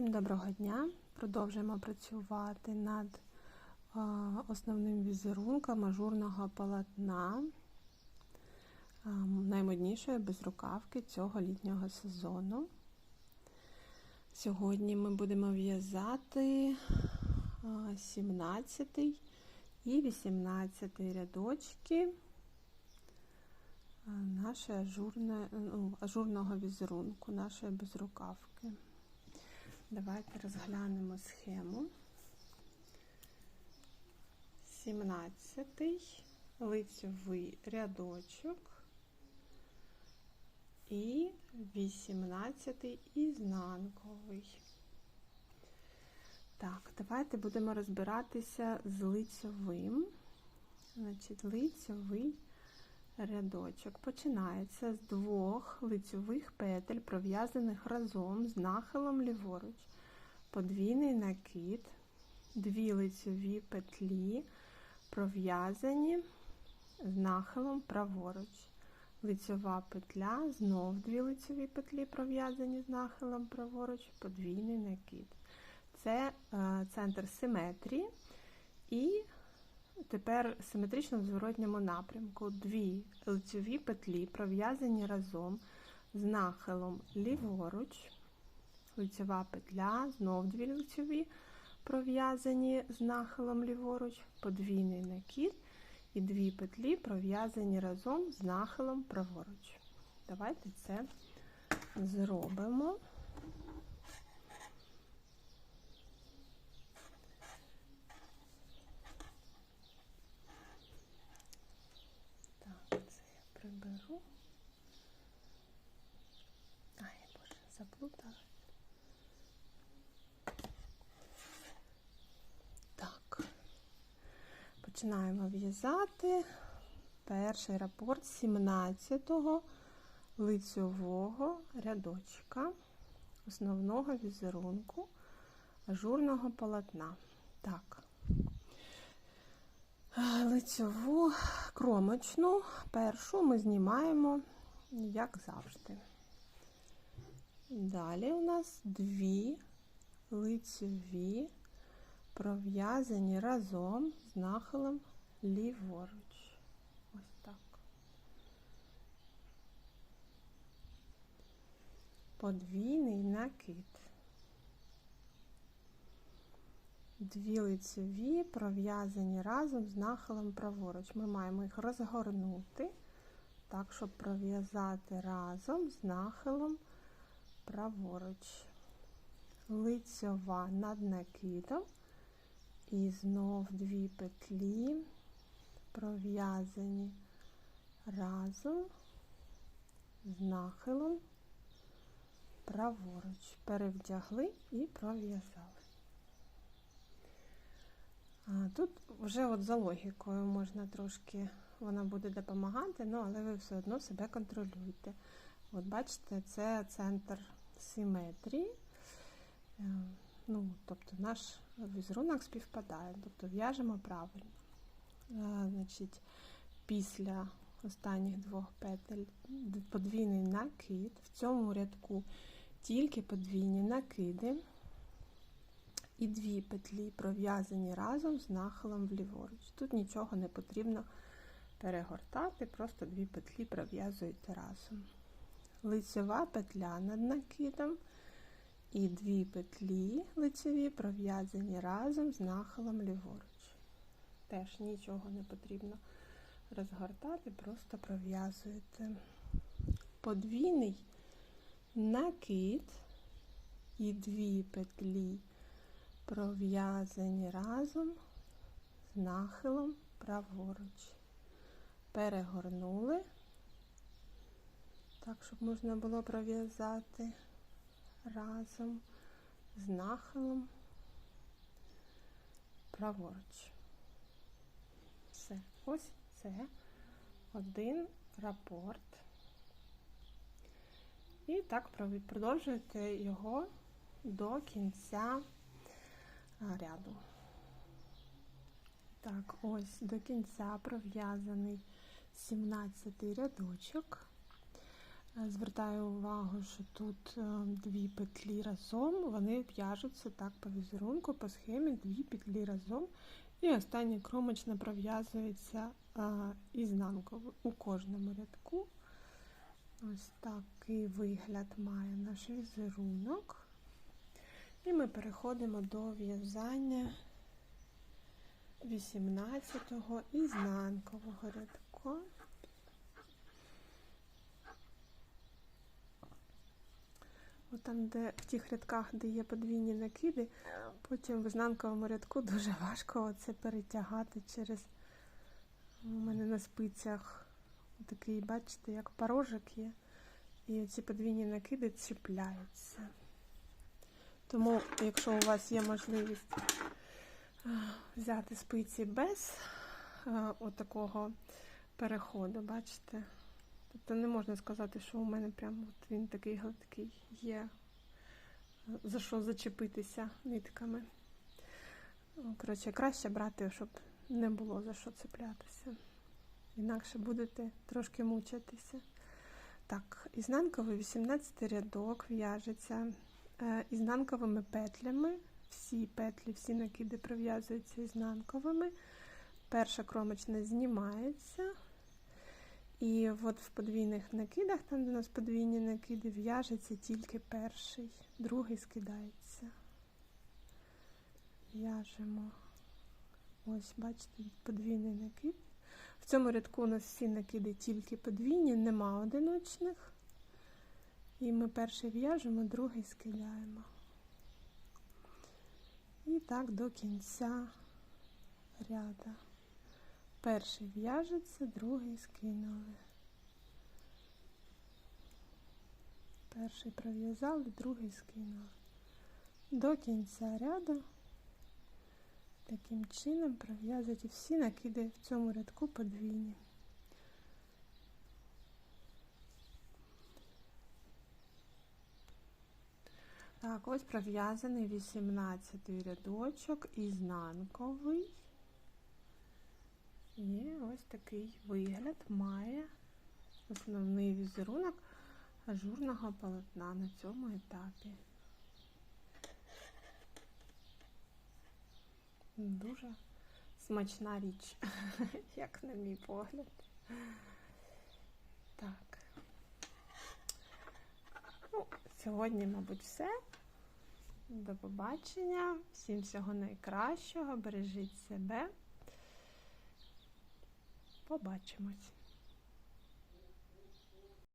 Всім доброго дня! Продовжуємо працювати над основним візерунком ажурного полотна наймоднішої безрукавки цього літнього сезону. Сьогодні ми будемо в'язати е, 17 і 18 рядочки нашої ажурне, ну, ажурного візерунку, нашої безрукавки. Давайте розглянемо схему. 17 лицьовий рядочок і 18 ізнанковий. Так, давайте будемо розбиратися з лицьовим. Значить, лицьовий рядочок починається з двох лицьових петель, пров'язаних разом з нахилом ліворуч, подвійний накид, дві лицьові петлі, пров'язані з нахилом праворуч. Лицьова петля, знов дві лицьові петлі, пров'язані з нахилом праворуч, подвійний накид. Це е, центр симетрії і Тепер симетрично в зворотньому напрямку дві лицьові петлі пров'язані разом з нахилом ліворуч, лицьова петля, знов дві лицьові пров'язані з нахилом ліворуч, подвійний накид і дві петлі пров'язані разом з нахилом праворуч. Давайте це зробимо. Приберу. Ай, боже, заплутала. Так, починаємо в'язати перший рапорт 17-го лицьового рядочка основного візерунку ажурного полотна. Так, лицьову кромочну першу ми знімаємо, як завжди. Далі у нас дві лицьові, пров'язані разом з нахилом ліворуч. Ось так. Подвійний накид. Дві лицеві пров'язані разом з нахилом праворуч. Ми маємо їх розгорнути, так, щоб пров'язати разом з нахилом праворуч. Лицьова над накидом. І знов дві петлі пров'язані разом з нахилом праворуч. Перевдягли і пров'язали. Тут вже от за логікою можна трошки, вона буде допомагати, ну, але ви все одно себе контролюєте. От бачите, це центр симетрії. Е, ну, Тобто наш візерунок співпадає, тобто в'яжемо правильно. Е, значить, Після останніх двох петель подвійний накид. В цьому рядку тільки подвійні накиди і дві петлі пров'язані разом з нахилом вліворуч. Тут нічого не потрібно перегортати, просто дві петлі пров'язуєте разом. Лицева петля над накидом і дві петлі лицеві пров'язані разом з нахилом ліворуч. Теж нічого не потрібно розгортати, просто пров'язуєте подвійний накид і дві петлі пров'язані разом з нахилом праворуч. Перегорнули, так, щоб можна було пров'язати разом з нахилом праворуч. Все, ось це один рапорт. І так продовжуєте його до кінця ряду. Так, ось до кінця пров'язаний 17 рядочок. Е, Звертаю увагу, що тут е, дві петлі разом, вони в'яжуться так по візерунку, по схемі, дві петлі разом. І остання кромочна пров'язується е, ізнанково у кожному рядку. Ось такий вигляд має наш візерунок. І ми переходимо до в'язання 18-го ізнанкового рядку. От там, де в тих рядках, де є подвійні накиди, потім в ізнанковому рядку дуже важко це перетягати через у мене на спицях такий, бачите, як порожок є. І ці подвійні накиди чіпляються. Тому, якщо у вас є можливість взяти спиці без отакого переходу, бачите? Тобто не можна сказати, що у мене прям от він такий гладкий є, за що зачепитися нитками. Коротше, краще брати, щоб не було за що цеплятися. Інакше будете трошки мучитися. Так, ізнанковий 18 рядок в'яжеться ізнанковими петлями. Всі петлі, всі накиди пров'язуються ізнанковими. Перша кромочна знімається. І от в подвійних накидах, там де у нас подвійні накиди, в'яжеться тільки перший, другий скидається. В'яжемо. Ось, бачите, подвійний накид. В цьому рядку у нас всі накиди тільки подвійні, нема одиночних. І ми перший в'яжемо, другий скидаємо. І так до кінця ряда. Перший в'яжеться, другий скинули. Перший пров'язали, другий скинули. До кінця ряду таким чином пров'язуйте всі накиди в цьому рядку подвійні. Так, ось пров'язаний 18 рядочок ізнанковий. І ось такий вигляд має основний візерунок ажурного полотна на цьому етапі. Дуже смачна річ, як на мій погляд. Так. Ну, сьогодні, мабуть, все. До побачення. Всім всього найкращого. Бережіть себе. Побачимось.